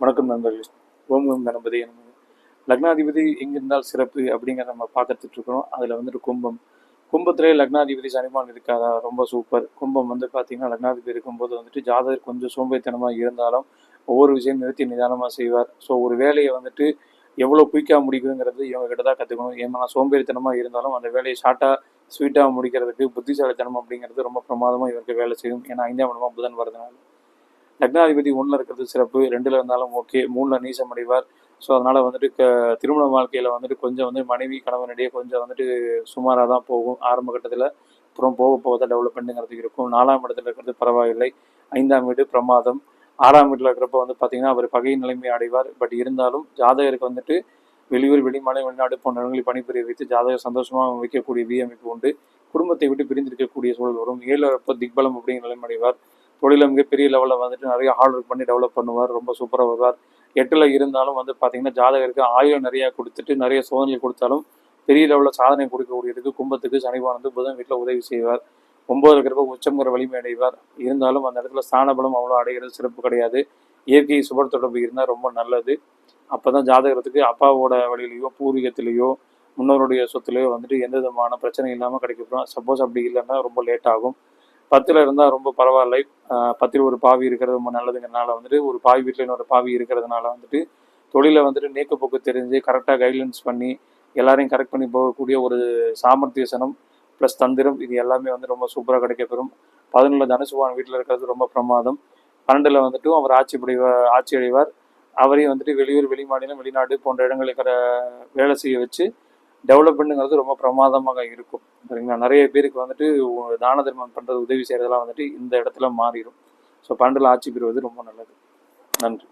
வணக்கம் நண்பர்களே. ஓம் ஓம் கணபதி நமக லக்னாதிபதி எங்கிருந்தால் சிறப்பு அப்படிங்கிறத நம்ம பார்த்துட்டு இருக்கிறோம். அதில் வந்துட்டு கும்பம். கும்பத்திலே லக்னாதிபதி சனிமான் இருக்காதா ரொம்ப சூப்பர் கும்பம் வந்து பார்த்தீங்கன்னா லக்னாதிபதி இருக்கும்போது வந்துட்டு ஜாதகர் கொஞ்சம் சோம்பேறித்தனமாக இருந்தாலும் ஒவ்வொரு விஷயம் நிறுத்தி நிதானமாக செய்வார். ஸோ ஒரு வேலையை வந்துட்டு எவ்வளோ குயிக்காக முடிக்குதுங்கிறது இவங்க கிட்ட தான் கற்றுக்கணும் ஏன்னா சோம்பேறித்தனமாக இருந்தாலும் அந்த வேலையை ஷார்ட்டாக ஸ்வீட்டாக முடிக்கிறதுக்கு புத்திசாலித்தனம் அப்படிங்கிறது ரொம்ப பிரமாதமாக இவருக்கு வேலை செய்யும். ஏன்னா ஐந்தாம் இடமா புதன் வரதுனால லக்னாதிபதி ஒன்றில் இருக்கிறது சிறப்பு ரெண்டில் இருந்தாலும் ஓகே மூணில் நீசம் அடைவார் ஸோ அதனால் வந்துட்டு க திருமண வாழ்க்கையில் வந்துட்டு கொஞ்சம் வந்து மனைவி கணவனிடையே கொஞ்சம் வந்துட்டு சுமாராக தான் போகும் ஆரம்ப கட்டத்தில். அப்புறம் போக போக தான் டெவலப்மெண்ட்டுங்கிறது இருக்கும். நாலாம் இடத்துல இருக்கிறது பரவாயில்லை. ஐந்தாம் வீடு பிரமாதம். ஆறாம் வீட்டில் இருக்கிறப்ப வந்து பார்த்தீங்கன்னா அவர் பகை நிலைமை அடைவார். பட் இருந்தாலும் ஜாதகருக்கு வந்துட்டு வெளியூர் வெளிமாநில வெளிநாடு போன்ற இடங்களில் பணிபுரிய வைத்து ஜாதகர் சந்தோஷமாக வைக்கக்கூடிய வியமைப்பு உண்டு. குடும்பத்தை விட்டு பிரிந்திருக்கக்கூடிய சூழல் வரும். ஏழு அப்போ திக்பலம் அப்படிங்கிற நிலைமை அடைவார் தொழில மிகப்பெரிய லெவலில் வந்துட்டு நிறைய ஹார்ட் ஒர்க் பண்ணி டெவலப் பண்ணுவார். ரொம்ப சூப்பராக வருவார். எட்டில் இருந்தாலும் வந்து பார்த்தீங்கன்னா ஜாதகருக்கு ஆயுள் நிறையா கொடுத்துட்டு நிறைய சோதனை கொடுத்தாலும் பெரிய லெவலில் சாதனை கொடுக்கக்கூடியதுக்கு கும்பத்துக்கு சனிவானது புதன் வீட்டில் உதவி செய்வார். ஒம்பது இருக்கிறப்ப உச்சங்கிற வலிமை அடைவார். இருந்தாலும் அந்த இடத்துல ஸ்தானபலம் அவ்வளோ அடைகிறது சிறப்பு கிடையாது. இயற்கை சுபர் தொடர்பு இருந்தால் ரொம்ப நல்லது. அப்போ தான் ஜாதகத்துக்கு அப்பாவோட வழியிலையோ பூர்வீகத்திலேயோ முன்னோருடைய சொத்துலையோ வந்துட்டு எந்த விதமான பிரச்சனை இல்லாமல் கிடைக்கப்படும். சப்போஸ் அப்படி இல்லைன்னா ரொம்ப லேட் ஆகும். பத்தில் இருந்தால் ரொம்ப பரவாயில்லை. பத்தில் ஒரு பாவி இருக்கிறது ரொம்ப நல்லதுங்கிறனால வந்துட்டு ஒரு பாவி வீட்டில் இன்னொரு பாவி இருக்கிறதுனால வந்துட்டு தொழிலை வந்துட்டு நீக்கப்போக்கு தெரிஞ்சு கரெக்டாக கைட்லைன்ஸ் பண்ணி எல்லாரையும் கரெக்ட் பண்ணி போகக்கூடிய ஒரு சாமர்த்திய சனம் ப்ளஸ் தந்திரம் இது எல்லாமே வந்து ரொம்ப சூப்பராக கிடைக்கப்பெறும். பதினொன்று தனுசுவான் வீட்டில் இருக்கிறது ரொம்ப பிரமாதம். பன்னெண்டில் வந்துட்டு அவர் ஆட்சி புரிவார் ஆட்சி அடைவார். அவரையும் வந்துட்டு வெளியூர் வெளிமாநிலம் வெளிநாடு போன்ற இடங்களில் வேலை செய்ய வச்சு டெவலப்மெண்ட்டுங்கிறது ரொம்ப பிரமாதமாக இருக்கும். சரிங்களா? நிறைய பேருக்கு வந்துட்டு தான தர்மம் பண்ணுறது உதவி செய்கிறதெல்லாம் வந்துட்டு இந்த இடத்துல மாறிடும் ஸோ பண்டில் ஆட்சி பெறுவது ரொம்ப நல்லது. நன்றி.